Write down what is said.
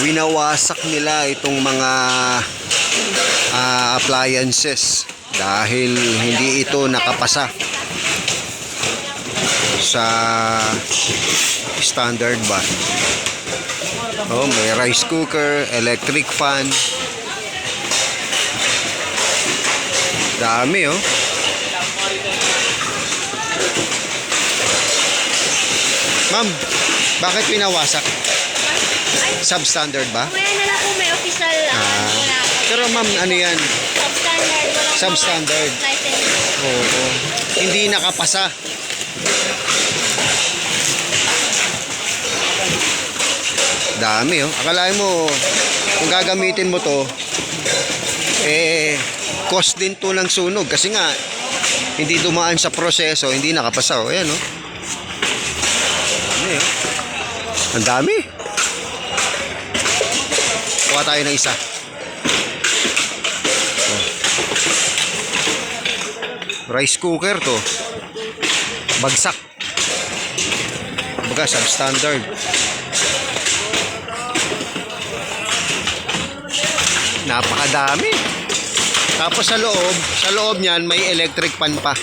winawasak nila itong mga ah, appliances dahil hindi ito nakapasa sa standard ba. Oh, may rice cooker, electric fan. Dami oh. Ma'am, bakit pinawasak? Substandard ba? Kuya na lang po may official uh, Ah. wala po. Pero ma'am, ano yan? Substandard. Walang Substandard. license. Oo. Hindi nakapasa. Dami oh. Akalain mo, kung gagamitin mo to, eh, cost din to ng sunog. Kasi nga, hindi dumaan sa proseso, hindi nakapasa. Oh. Ayan oh. Dami oh. Ang dami. Kuha tayo ng isa. rice cooker to. Bagsak. Baga substandard. Napakadami. Tapos sa loob sa loob niyan may electric pan pa